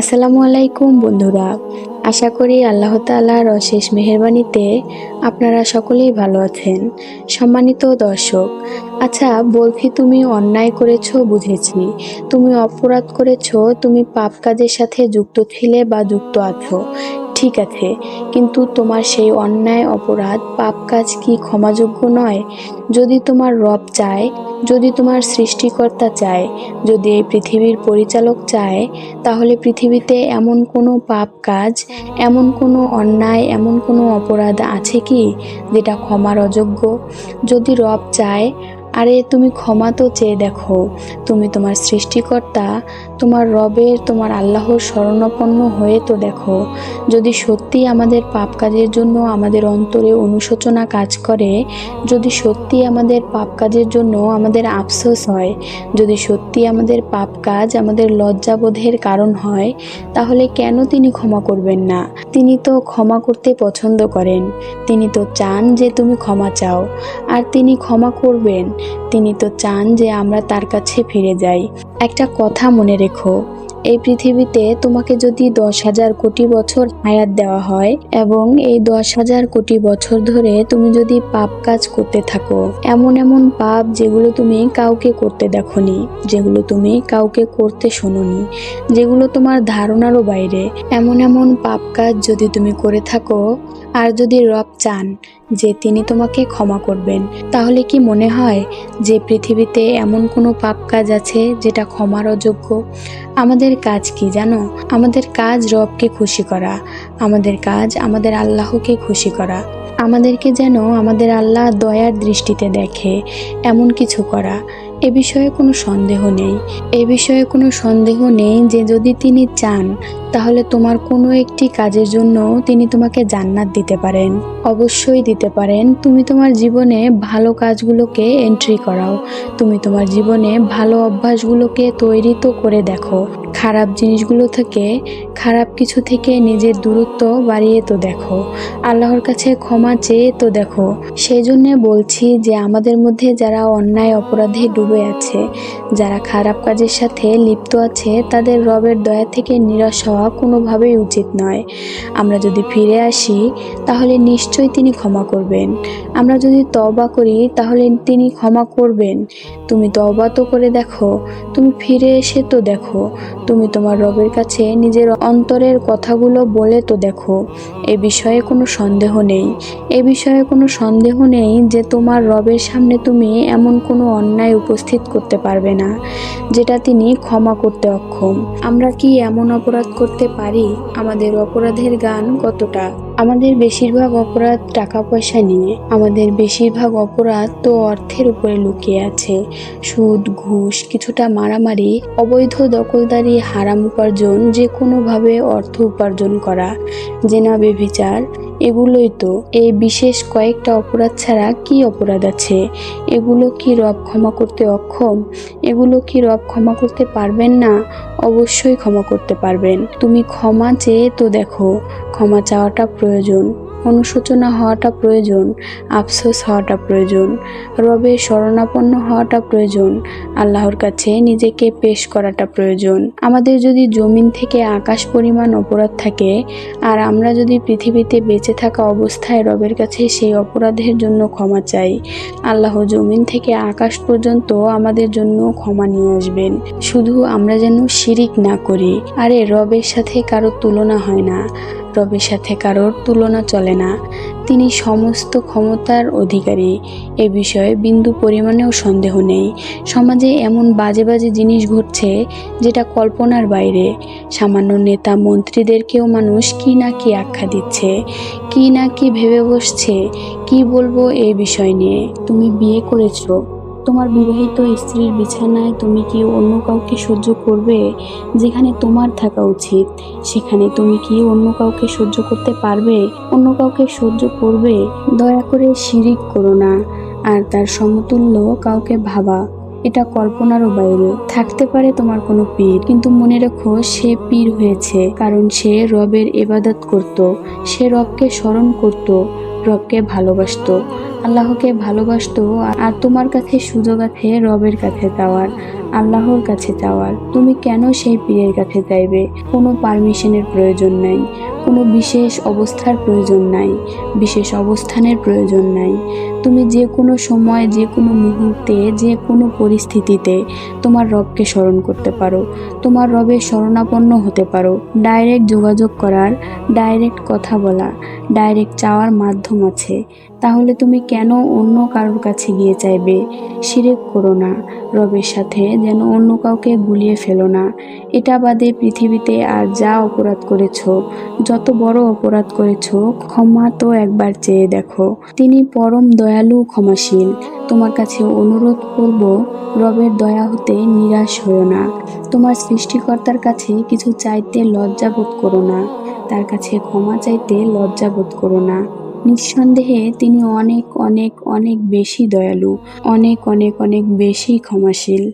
আসসালামু আলাইকুম, বন্ধুরা। আশা করি আল্লাহ তালার অশেষ মেহরবানিতে আপনারা সকলেই ভালো আছেন। সম্মানিত দর্শক আচ্ছা বলছি তুমি অন্যায় করেছ, বুঝেছি। তুমি অপরাধ করেছ, তুমি পাপ কাজের সাথে যুক্ত ছিলে বা যুক্ত আছো। ঠিক আছে, কিন্তু তোমার সেই অন্যায় অপরাধ, পাপ কাজ কি ক্ষমাযোগ্য নয়? যদি তোমার রব চায়, যদি তোমার সৃষ্টিকর্তা চায়, যদি এই পৃথিবীর পরিচালক চায়, তাহলে পৃথিবীতে এমন কোনো পাপ কাজ, এমন কোনো অন্যায়, এমন কোনো অপরাধ আছে কি, যেটা ক্ষমার অযোগ্য? যদি রব চায় আরে তুমি ক্ষমা তো চেয়ে দেখো। তুমি তোমার সৃষ্টিকর্তা, তোমার রবের, তোমার আল্লাহর শরণাপন্ন হয়ে তো দেখো। যদি সত্যি আমাদের পাপ কাজের জন্য আমাদের অন্তরে অনুশোচনা কাজ করে, যদি সত্যি আমাদের পাপ কাজের জন্য আমাদের আফসোস হয়, যদি সত্যি আমাদের পাপ কাজ আমাদের লজ্জাবোধের কারণ হয়, তাহলে কেন তিনি ক্ষমা করবেন না? তিনি তো ক্ষমা করতে পছন্দ করেন। তিনি তো চান যে তুমি ক্ষমা চাও। আর তিনি ক্ষমা করবেন। তিনি তো চান যে আমরা তার কাছে ফিরে যাই। একটা কথা মনে রেখো, এই পৃথিবীতে তোমাকে যদি দশ হাজার কোটি বছর হায়াত দেওয়া হয় এবং এই দশ হাজার কোটি বছর ধরে তুমি যদি পাপ কাজ করতে থাকো, এমন এমন পাপ যেগুলো তুমি কাউকে করতে দেখনি, যেগুলো তুমি কাউকে করতে শোনোনি, যেগুলো তোমার ধারণারও বাইরে, এমন এমন পাপ কাজ যদি তুমি করে থাকো আর যদি রব চান যে তিনি তোমাকে ক্ষমা করবেন, তাহলে কি মনে হয় যে পৃথিবীতে এমন কোনো পাপ কাজ আছে যেটা ক্ষমার অযোগ্য? আমাদের কাজ কি জানো? আমাদের কাজ রবকে খুশি করা, আমাদের কাজ আমাদের আল্লাহকে খুশি করা। আমাদেরকে যেন আমাদের আল্লাহ দয়ার দৃষ্টিতে দেখে, এমন কিছু করা। এ বিষয়ে কোনো সন্দেহ নেই। এ বিষয়ে কোনো সন্দেহ নেই যে যদি তিনি চান তাহলে তোমার কোনো একটি কাজের জন্য তিনি তোমাকে জান্নাত দিতে পারেন। অবশ্যই দিতে পারেন। তুমি তোমার জীবনে ভালো কাজগুলোকে এন্ট্রি করাও। তুমি তোমার জীবনে ভালো অভ্যাসগুলোকে তৈরি তো করে দেখো। খারাপ জিনিসগুলো থেকে, খারাপ কিছু থেকে নিজের দূরত্ব বাড়িয়ে তো দেখো। আল্লাহর কাছে ক্ষমা চেয়ে তো দেখো। সেই জন্যে বলছি যে আমাদের মধ্যে যারা অন্যায় অপরাধে ডুবে আছে, যারা খারাপ কাজের সাথে লিপ্ত আছে, তাদের রবের দয়া থেকে নিরাশ হওয়া কোনোভাবেই উচিত নয়। আমরা যদি ফিরে আসি, তাহলে নিশ্চয়ই তিনি ক্ষমা করবেন। আমরা যদি তবা করি, তাহলে তিনি ক্ষমা করবেন। তুমি তওবা তো করে দেখো, তুমি ফিরে এসে তো দেখো। তুমি তোমার রবের কাছে নিজের অন্তরের কথাগুলো বলে তো দেখো। এ বিষয়ে কোনো সন্দেহ নেই। এ বিষয়ে কোনো সন্দেহ নেই যে তোমার রবের সামনে তুমি এমন কোনো অন্যায় উপস্থিত করতে পারবে না, যেটা তিনি ক্ষমা করতে অক্ষম। আমরা কি এমন অপরাধ করতে পারি, আমাদের অপরাধের গান কতটা? আমাদের বেশিরভাগ অপরাধ টাকা পয়সা নিয়ে। আমাদের বেশিরভাগ অপরাধ তো অর্থের উপরে লুকিয়ে আছে। সুদ, ঘুষ, কিছুটা মারামারি, অবৈধ দখলদারি, হারাম উপার্জন যে কোনোভাবে অর্থ উপার্জন করা, জেনা বেভিচার এগুলোই তো। এই বিশেষ কয়েকটা অপরাধ ছাড়া কি অপরাধ আছে? এগুলো কি রব ক্ষমা করতে অক্ষম? এগুলো কি রব ক্ষমা করতে পারবেন না? অবশ্যই ক্ষমা করতে পারবেন। তুমি ক্ষমা চেয়ে তো দেখো, ক্ষমা চাওয়াটা প্রয়োজন। অনুশোচনা হওয়াটা প্রয়োজন, আফসোস হওয়াটা প্রয়োজন, রবের শরণাপন্ন হওয়াটা প্রয়োজন, আল্লাহর কাছে নিজেকে পেশ করাটা প্রয়োজন। আমাদের যদি জমিন থেকে আকাশ পরিমাণ অপরাধ থাকে, আর আমরা যদি পৃথিবীতে বেঁচে থাকা অবস্থায় রবের কাছে সেই অপরাধের জন্য ক্ষমা চাই, আল্লাহ জমিন থেকে আকাশ পর্যন্ত আমাদের জন্য ক্ষমা নিয়ে আসবেন। শুধু আমরা যেন শিরিক না করি, আরে রবের সাথে কারও তুলনা হয় না। রবের সাথে কারোর তুলনা চলে না। তিনি সমস্ত ক্ষমতার অধিকারী। এ বিষয়ে বিন্দু পরিমাণেও সন্দেহ নেই। সমাজে এমন বাজে বাজে জিনিস ঘটছে যেটা কল্পনার বাইরে। সামান্য নেতা মন্ত্রীদেরকেও মানুষ কি না কি আখ্যা দিচ্ছে, কি না কি ভেবে বসছে, কি বলব এই বিষয় নিয়ে। তুমি বিয়ে করেছ। তোমার বিবাহিত স্ত্রীর বিছানায় তুমি কি অন্য কাউকে সহ্য করবে? যেখানে তোমার থাকা উচিত, সেখানে তুমি কি অন্য কাউকে সহ্য করতে পারবে? অন্য কাউকে সহ্য করবে? দয়া করে শিরিক করো না, আর তার সমতুল্য কাউকে ভাবা। এটা কল্পনারও বাইরে। থাকতে পারে তোমার কোনো পীর, কিন্তু মনে রেখো সে পীর হয়েছে, কারণ সে রবের এবাদত করত, সে রবকে স্মরণ করত। রবকে ভালোবাসত। আল্লাহকে ভালোবাসত আর তোমার কাছে সুযোগ আছে রবের কাছে যাওয়ার, আল্লাহর কাছে যাওয়ার। তুমি কেন সেই পীরের কাছে যাইবে? কোনো পারমিশনের প্রয়োজন নাই, কোনো বিশেষ অবস্থার প্রয়োজন নাই, বিশেষ অবস্থানের প্রয়োজন নাই। তুমি যে কোনো সময়, যে কোনো মুহূর্তে, যে কোনো পরিস্থিতিতে তোমার রবকে স্মরণ করতে পারো। তোমার রবের শরণাপন্ন হতে পারো। ডাইরেক্ট যোগাযোগ করার, ডাইরেক্ট কথা বলা, ডাইরেক্ট চাওয়ার মাধ্যম আছে। তাহলে তুমি কেন অন্য কারোর কাছে গিয়ে চাইবে? শিরেক করো না রবের সাথে, যেন অন্য কাউকে গুলিয়ে ফেলো না। এটা বাদে পৃথিবীতে আর যা অপরাধ করেছ, যত বড় অপরাধ করেছ, ক্ষমা তো একবার চেয়ে দেখো। তিনি পরম দয়ালু, ক্ষমাশীল। তোমার কাছে অনুরোধ করব, রবের দয়া হতে নিরাশ হও না। তোমার সৃষ্টিকর্তার কাছে কিছু চাইতে লজ্জা বোধ করো না। তার কাছে ক্ষমা চাইতে লজ্জা বোধ করো না। নিঃসন্দেহে তিনি অনেক অনেক অনেক বেশি দয়ালু। অনেক অনেক অনেক বেশি ক্ষমাশীল।